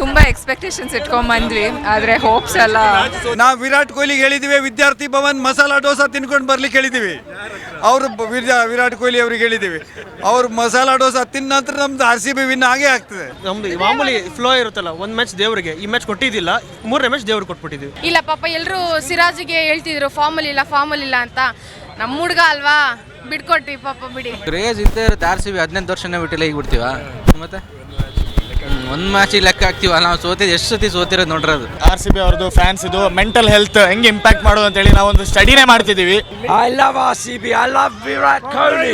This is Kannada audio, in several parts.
ತುಂಬ ಎಕ್ಸ್ಪೆಕ್ಟೇಷನ್ಸ್ ಇಟ್ಕೊಂಡ್ ಬಂದ್ವಿ ಆದರೆ ಹೋಪ್ಸ್ ಎಲ್ಲ ನಾವು ವಿರಾಟ್ ಕೊಹ್ಲಿಗೆ ಹೇಳಿದ್ದೀವಿ ವಿದ್ಯಾರ್ಥಿ ಭವನ್ ಮಸಾಲಾ ಡೋಸಾ ತಿನ್ಕೊಂಡು ಬರ್ಲಿಕ್ಕೆ ಹೇಳಿದ್ದೀವಿ ಅವರು ವಿರಾಟ್ ಕೊಹ್ಲಿ ಅವ್ರಿಗೆ ಹೇಳಿದ್ದೀವಿ ಅವ್ರು ಮಸಾಲಾ ಡೋಸಾ ತಿನ್ನ ನಂತರ ನಮ್ದು ಆರ್ ಸಿ ಬಿ ವಿನ್ ಆಗೇ ಆಗ್ತದೆ. ನಮ್ದು ಮಾಮೂಲಿ ಫ್ಲೋ ಇರುತ್ತಲ್ಲ ಒಂದು ಮ್ಯಾಚ್ ದೇವರಿಗೆ ಈ ಮ್ಯಾಚ್ ಕೊಟ್ಟಿದ್ದಿಲ್ಲ ಮೂರನೇ ಮ್ಯಾಚ್ ದೇವ್ರಿಗೆ ಕೊಟ್ಬಿಟ್ಟಿದ್ವಿ. ಇಲ್ಲ ಪಾಪ ಎಲ್ಲರೂ ಸಿರಾಜಿಗೆ ಹೇಳ್ತಿದ್ರು ಫಾರ್ಮಲ್ ಇಲ್ಲ ಫಾರ್ಮಲ್ ಇಲ್ಲ ಅಂತ. ನಮ್ಮ ಹುಡ್ಗ ಅಲ್ವಾ? ಬಿಡ್ಕೊಟ್ರಿ ಪಾಪ ಬಿಡಿ. ಕ್ರೇಜ್ ಇದ್ದೇ ಇರುತ್ತೆ ಆರ್ ಸಿ ಬಿ ಹದಿನೆಂಟು ವರ್ಷನೇ ಬಿಟ್ಟಿಲ್ಲ ಈಗ ಬಿಡ್ತೀವ? ಮತ್ತೆ? ಒಂದು ಮ್ಯಾಚ್ ಲೆಕ್ಕ ಹಾಕ್ತೀವ ನಾವು ಸೋತಿದ್ದು ಎಷ್ಟು ಸತಿ ಸೋತಿರೋದು ನೋಡ್ರದು ಆರ್ ಸಿ ಬಿ ಅವ್ರದ್ದು ಫ್ಯಾನ್ಸ್ ಇದು ಮೆಂಟಲ್ ಹೆಲ್ತ್ ಹೆಂಗೆ ಇಂಪ್ಯಾಕ್ಟ್ ಮಾಡೋದು ಅಂತೇಳಿ ನಾವು ಒಂದು ಸ್ಟಡಿನೇ ಮಾಡ್ತಿದ್ದೀವಿ I love RCB. I love Virat Kohli.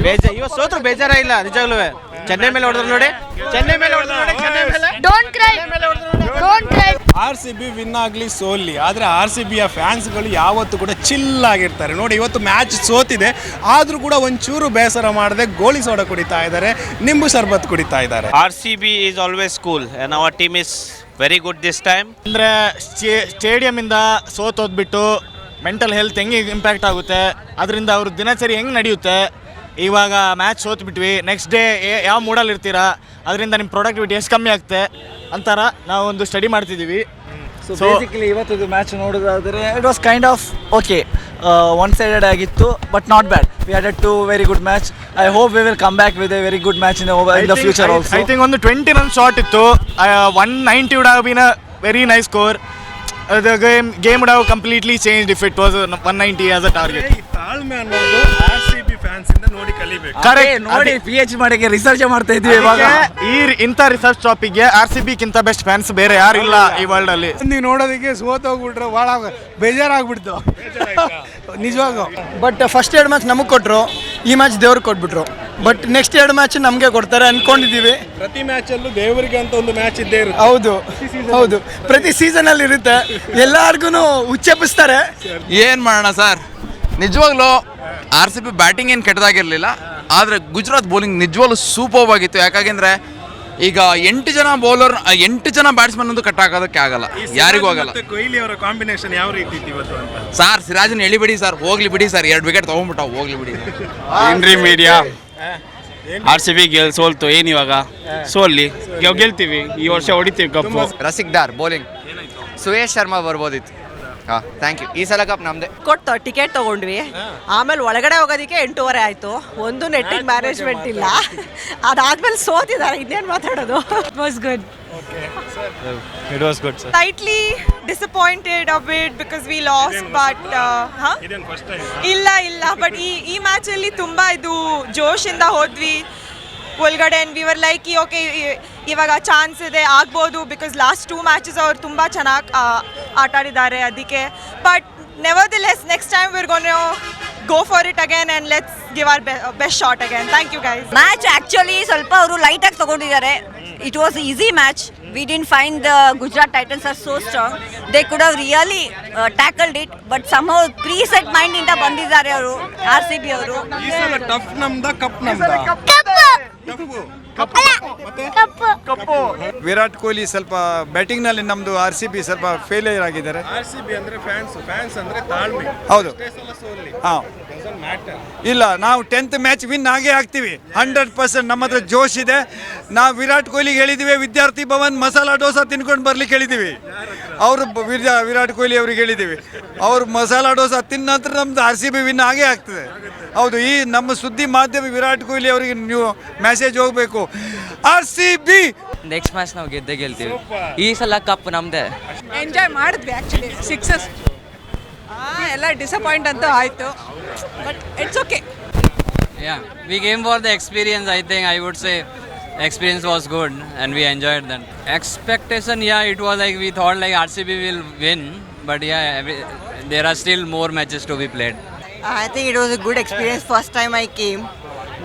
ಬೇಜಾರ್ ಇವಾಗ ಸೋತ್ರು ಬೇಜಾರ ಇಲ್ಲ ನಿಜಾಗ್ಲೂ ಚೆನ್ನೈ ಮೇಲೆ ಹೊಡೆದ್ರು ನೋಡಿ ಚೆನ್ನೈ ಮೇಲೆ ಹೊಡೆದ್ರು ನೋಡಿ ಚೆನ್ನೈ ಮೇಲೆ don't cry don't cry R C B win ಆಗಲಿ ಸೋಲಿ ಆದರೆ ಆರ್ ಸಿ ಬಿಯ ಫ್ಯಾನ್ಸ್ಗಳು ಯಾವತ್ತೂ ಕೂಡ ಚಿಲ್ ಆಗಿರ್ತಾರೆ. ನೋಡಿ ಇವತ್ತು ಮ್ಯಾಚ್ ಸೋತಿದೆ ಆದರೂ ಕೂಡ ಒಂಚೂರು ಬೇಸರ ಮಾಡದೆ ಗೋಳಿ ಸೋಡ ಕುಡಿತಾ ಇದ್ದಾರೆ ನಿಂಬು ಶರ್ಬತ್ ಕುಡಿತಾ ಇದ್ದಾರೆ. R C B is always cool our team is very good this time ಅಂದರೆ ಸ್ಟೇಡಿಯಮಿಂದ ಸೋತೋದ್ಬಿಟ್ಟು ಮೆಂಟಲ್ ಹೆಲ್ತ್ ಹೆಂಗೆ ಇಂಪ್ಯಾಕ್ಟ್ ಆಗುತ್ತೆ ಅದರಿಂದ ಅವ್ರ ದಿನಚರಿ ಹೆಂಗೆ ನಡೆಯುತ್ತೆ ಇವಾಗ ಮ್ಯಾಚ್ ಸೋತ್ಬಿಟ್ವಿ ನೆಕ್ಸ್ಟ್ ಡೇ ಯಾವ ಮೂಡಲ್ಲಿ ಇರ್ತೀರಾ ಅದರಿಂದ ನಿಮ್ಮ ಪ್ರೊಡಕ್ಟಿವಿಟಿ ಎಷ್ಟು ಕಮ್ಮಿ ಆಗುತ್ತೆ ಅಂತಾರ ನಾವು ಒಂದು ಸ್ಟಡಿ ಮಾಡ್ತಿದ್ದೀವಿ. ಸೊ So- ಬೇಸಿಕಲಿ ಇವತ್ತದು ಮ್ಯಾಚ್ ನೋಡೋದಾದರೆ it was kind of okay one sided ಆಗಿತ್ತು but not bad we had to very good match I hope we will come back with a very good match in in the future also I think ಒಂದು ಟ್ವೆಂಟಿ ರನ್ ಶಾಟ್ ಇತ್ತು. One ninety would have been a very nice score the game game would have completely change if it was one ninety as a target ಈ ತಾಳ್ಮೆ ಅನ್ನೋದು. ಬಿ ಇಂದ ನೋಡಿ ಕಲಿಬೇಕು. ಕರೆಕ್ಟ್ ನೋಡಿ ಪಿ ಎಚ್ ಮಾಡಕ್ಕೆ ರಿಸರ್ಚ್ ಮಾಡ್ತಾ ಇದ್ವಿ ಇವಾಗ. ಈ ಇಂಥ ರಿಸರ್ಚ್ ಟಾಪಿಕ್ಗೆ ಆರ್ ಸಿ ಬಿಗಿಂತ ಬೆಸ್ಟ್ ಫ್ಯಾನ್ಸ್ ಬೇರೆ ಯಾರು ಇಲ್ಲ ಈ ವರ್ಲ್ಡ್ ಅಲ್ಲಿ. ನೀವು ನೋಡೋದಕ್ಕೆ ಸೋತೋಗ್ಬಿಟ್ರೆ ಭಾಳ ಬೇಜಾರಾಗ್ಬಿಡ್ತು. ನಿಜವಾಗೂ ಬಟ್ ಫಸ್ಟ್ ಎರಡು ಮ್ಯಾಚ್ ನಮಗೆ ಕೊಟ್ಟರು ಈ ಮ್ಯಾಚ್ ದೇವ್ರಿಗೆ ಕೊಟ್ಬಿಟ್ರು. ಬಟ್ ನೆಕ್ಸ್ಟ್ ಎರಡು ಮ್ಯಾಚ್ ನಮಗೆ ಕೊಡ್ತಾರೆ ಅನ್ಕೊಂಡಿದ್ದೀವಿ ಪ್ರತಿ ಮ್ಯಾಚಲ್ಲೂ ದೇವರಿಗೆ ಅಂತ ಒಂದು ಮ್ಯಾಚ್ ಇದ್ದೇ ಇರುತ್ತೆ. ಹೌದು ಹೌದು. ಪ್ರತಿ ಸೀಸನಲ್ಲಿ ಇರುತ್ತೆ. ಎಲ್ಲಾರ್ಗು ಉಚ್ಚೆಪಿಸ್ತಾರೆ ಏನ್ ಮಾಡೋಣ ಸರ್? ನಿಜವಾಗ್ಲೂ ಆರ್ ಸಿ ಬಿ ಬ್ಯಾಟಿಂಗ್ ಏನು ಕೆಟ್ಟದಾಗಿರಲಿಲ್ಲ ಆದರೆ ಗುಜರಾತ್ ಬೌಲಿಂಗ್ ನಿಜವಾಗ್ಲೂ ಸೂಪರ್ ಆಗಿತ್ತು. ಯಾಕಾಗೆಂದರೆ ಈಗ ಎಂಟು ಜನ ಬೌಲರ್ ಎಂಟು ಜನ ಬ್ಯಾಟ್ಸ್ಮನ್ ಒಂದು ಕಟ್ ಹಾಕೋದಕ್ಕೆ ಆಗಲ್ಲ. ಯಾರಿಗೂ ಆಗಲ್ಲ. ಕೊಹ್ಲಿ ಅವರ ಕಾಂಬಿನೇಷನ್ ಯಾವ ರೀತಿ ಇತ್ತು ಇವತ್ತು ಅಂತ? ಸಾರ್ ಸಿರಾಜನ್ ಎಳಿಬಿಡಿ ಸರ್ ಹೋಗ್ಲಿ ಬಿಡಿ ಸರ್ ಎರಡು ವಿಕೆಟ್ ತೊಗೊಂಡ್ಬಿಟ್ಟ ಹೋಗ್ಲಿ ಬಿಡಿ. ಏನ್ರಿ ಮೀಡಿಯಾ ಆರ್ ಸಿ ಬಿ ಗೆಲ್ ಸೋಲ್ತು. ಏನು ಇವಾಗ? ಸೋಲ್ಲಿ ಗೆಲ್- ಗೆಲ್ತೀವಿ. ಈ ವರ್ಷ ಹೊಡಿತೀವಿ ಕಪ್ಪು ರಸಿಕ್ ಡಾರ್ ಬೌಲಿಂಗ್ ಸುಯೇಶ್ ಶರ್ಮಾ ಬರ್ಬೋದಿತ್ತು. ಹಾಂ ಥ್ಯಾಂಕ್ ಯು ಈ ಸಲ ಕಪ್ ನಮ್ಮದೇ ಕೊಟ್ಟು ಟಿಕೆಟ್ ತಗೊಂಡ್ವಿ. ಆಮೇಲೆ ಒಳಗಡೆ ಹೋಗೋದಕ್ಕೆ ಎಂಟೂವರೆ ಆಯಿತು. ಒಂದು ನೆಟ್ಟಿಂಗ್ ಮ್ಯಾನೇಜ್ಮೆಂಟ್ ಇಲ್ಲ. ಅದಾದ್ಮೇಲೆ ಸೋತಿದ್ದಾರೆ ಇನ್ನೇನು ಮಾತಾಡೋದು? Was good it was good sir slightly disappointed a bit because we loss but ಇದೇನು ಫಸ್ಟ್ ಟೈಮ್ ಇಲ್ಲ ಇಲ್ಲ ಬಟ್ ಈ ಈ ಮ್ಯಾಚಲ್ಲಿ ತುಂಬ ಇದು ಜೋಶಿಂದ ಹೋದ್ವಿ. ಒಳಗಡೆ ವಿ ವರ್ ಲೈಕ್ ಓಕೆ ಇವಾಗ ಚಾನ್ಸ್ ಇದೆ ಆಗ್ಬೋದು ಬಿಕಾಸ್ ಲಾಸ್ಟ್ ಟೂ ಮ್ಯಾಚಸ್ ಅವ್ರು ತುಂಬ ಚೆನ್ನಾಗಿ ಆಟ ಆಡಿದ್ದಾರೆ ಅದಕ್ಕೆ. But nevertheless next time we're gonna go for it again and let's give our best shot again thank you guys match actually ಸ್ವಲ್ಪ ಅವರು ಲೈಟಾಗಿ ಆಗಿ ತಗೊಂಡಿದ್ದಾರೆ. It was easy match we didn't find the Gujarat Titans are so strong they could have really tackled it but some preset mind ಇಂದ ಬಂದಿದ್ದಾರೆ ಅವರು ಆರ್ ಸಿ ಬಿ ಅವರು. ಕಪ್ಪು. ವಿರಾಟ್ ಕೊಹ್ಲಿ ಸ್ವಲ್ಪ ಬ್ಯಾಟಿಂಗ್ನಲ್ಲಿ ನಮ್ದು ಆರ್ ಸಿ ಬಿ ಸ್ವಲ್ಪ ಫೇಲಿಯರ್ ಆಗಿದ್ದಾರೆ. ಆರ್ ಸಿ ಬಿ ಅಂದ್ರೆ ಫ್ಯಾನ್ಸ್ ಫ್ಯಾನ್ಸ್ ಅಂದ್ರೆ ತಾಳ್ಮೆ. ಹೌದು. ಹಾಂ. ಇಲ್ಲ ನಾವು ಟೆಂತ್ ಮ್ಯಾಚ್ ವಿನ್ ಆಗೇ ಆಗ್ತೀವಿ. ಹಂಡ್ರೆಡ್ ಪರ್ಸೆಂಟ್ ನಮ್ಮ ಹತ್ರ ಜೋಶ್ ಇದೆ. ನಾವು ವಿರಾಟ್ ಕೊಹ್ಲಿಗೆ ಹೇಳಿದ್ದೀವಿ ವಿದ್ಯಾರ್ಥಿ ಭವನ್ ಮಸಾಲ ಡೋಸಾ ತಿನ್ಕೊಂಡು ಬರ್ಲಿಕ್ಕೆ ಹೇಳಿದ್ದೀವಿ ಅವರು ವಿರಾಟ್ ಕೊಹ್ಲಿ ಅವ್ರಿಗೆ ಹೇಳಿದ್ದೀವಿ ಅವ್ರು ಮಸಾಲ ಡೋಸಾ ತಿನ್ನ ನಂತರ ನಮ್ದು ಆರ್ ಸಿ ಬಿ ವಿನ್ ಆಗೇ ಆಗ್ತದೆ. ಹೌದು ಈ ನಮ್ಮ ಸುದ್ದಿ ಮಾಧ್ಯಮ ವಿರಾಟ್ ಕೊಹ್ಲಿ ಅವರಿಗೆ ನೀವು ಮೆಸೇಜ್ ಹೋಗಬೇಕು. R C B next match ನಾವು ಗೆದ್ದೆ ಗೆಲ್ತೀವಿ. ಈ ಸಲ ಕಪ್ ನಮ್ಮದೇ ಎಂಜಾಯ್ ಮಾಡಿದ್ವಿ ಆಕ್ಚುಲಿ ಸಿಕ್ಸಸ್ ಎಲ್ಲ ಡಿಸಪಾಯಿಂಟ್ ಅಂತ ಆಯಿತು but it's okay Yeah, we came for the experience. I think I would say experience was good and we enjoyed that. Expectation, yeah, it was like we thought like RCB will win, but yeah, every, there are still more matches to be played. I think it was a good experience first time I came.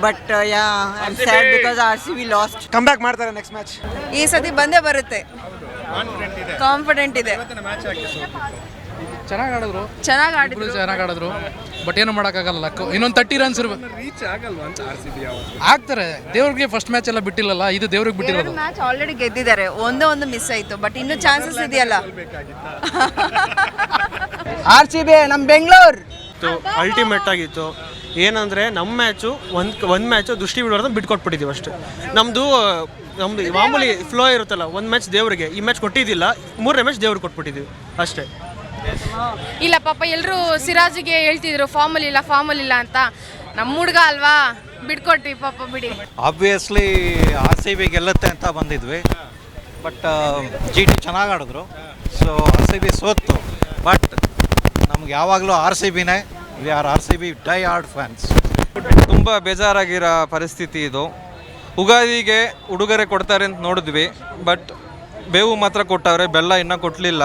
But uh, yeah, I'm sad because RCB lost come back ಮಾಡ್ತಾರೆ ನೆಕ್ಸ್ಟ್ ಮ್ಯಾಚ್ ಈ ಸತಿ ಬಂದೇ ಬರುತ್ತೆ ಕಾನ್ಫಿಡೆಂಟ್ ಇದೆ ಚೆನ್ನಾಗಿ ಆಡಿದ್ರು. ಚೆನ್ನಾಗಿ ಆಡಿದ್ರು. ಚೆನ್ನಾಗಿ ಆಡಿದ್ರು. ಬಟ್ ಏನು ಮಾಡೋಕ್ಕಾಗಲ್ಲ ಇನ್ನೊಂದು ತರ್ಟಿ ರನ್ಸ್ ಇರ್ಬೇಕು ರೀಚ್ ಆಗಲ್ವಾ ಅಂತ ಆರ್ ಸಿ ಬಿ ಆಗ್ತಾರೆ. ದೇವ್ರಿಗೆ ಫಸ್ಟ್ ಮ್ಯಾಚ್ ಎಲ್ಲ ಬಿಟ್ಟಿಲ್ಲಲ್ಲ ಇದು ದೇವ್ರಿಗೆ ಬಿಟ್ಟಿರೋದು. ಮ್ಯಾಚ್ ಆಲ್ರೆಡಿ ಗೆದ್ದಿದ್ದಾರೆ. ಒಂದೇ ಒಂದು ಮಿಸ್ ಆಯಿತು ಬಟ್ ಇನ್ನು ಚಾನ್ಸಸ್ ಇದೆಯಲ್ಲ? ಆರ್ ಸಿ ಬಿ ನಮ್ಮ ಬೆಂಗಳೂರು ಅಲ್ಟಿಮೇಟ್ ಆಗಿತ್ತು. ಏನಂದರೆ ನಮ್ಮ ಮ್ಯಾಚು ಒಂದು ಒಂದು ಮ್ಯಾಚು ದೃಷ್ಟಿ ಬಿಡೋರ್ದು ಬಿಟ್ಕೊಟ್ಬಿಟ್ಟಿದ್ದೀವಿ ಅಷ್ಟೇ. ನಮ್ಮದು ನಮ್ದು ಮಾಮೂಲಿ ಫ್ಲೋ ಇರುತ್ತಲ್ಲ ಒಂದು ಮ್ಯಾಚ್ ದೇವರಿಗೆ ಈ ಮ್ಯಾಚ್ ಕೊಟ್ಟಿದ್ದಿಲ್ಲ ಮೂರನೇ ಮ್ಯಾಚ್ ದೇವ್ರಿಗೆ ಕೊಟ್ಬಿಟ್ಟಿದ್ದೀವಿ ಅಷ್ಟೇ. ಇಲ್ಲ ಪಾಪ ಎಲ್ಲರೂ ಸಿರಾಜಿಗೆ ಹೇಳ್ತಿದ್ರು ಫಾರ್ಮಲ್ ಇಲ್ಲ ಫಾರ್ಮಲ್ ಇಲ್ಲ ಅಂತ. ನಮ್ಮ ಹುಡುಗ ಅಲ್ವಾ? ಬಿಟ್ಕೊಟ್ವಿ ಪಾಪ ಬಿಡಿ. ಆಬ್ವಿಯಸ್ಲಿ ಆರ್ ಸಿ ಬಿ ಗೆಲ್ಲುತ್ತೆ ಅಂತ ಬಂದಿದ್ವಿ. ಬಟ್ ಜಿ ಟಿ ಚೆನ್ನಾಗಿ ಆಡಿದ್ರು. ಸೊ ಆರ್ ಸಿ ಬಿ ಸೋತು ಬಟ್ ನಮ್ಗೆ ಯಾವಾಗಲೂ R C ಬಿನೇ we are R C B die hard fans ತುಂಬ ಬೇಜಾರಾಗಿರೋ ಪರಿಸ್ಥಿತಿ ಇದು. ಉಗಾದಿಗೆ ಉಡುಗೊರೆ ಕೊಡ್ತಾರೆ ಅಂತ ನೋಡಿದ್ವಿ. ಬಟ್ ಬೇವು ಮಾತ್ರ ಕೊಟ್ಟವ್ರೆ ಬೆಲ್ಲ ಇನ್ನೂ ಕೊಟ್ಟಲಿಲ್ಲ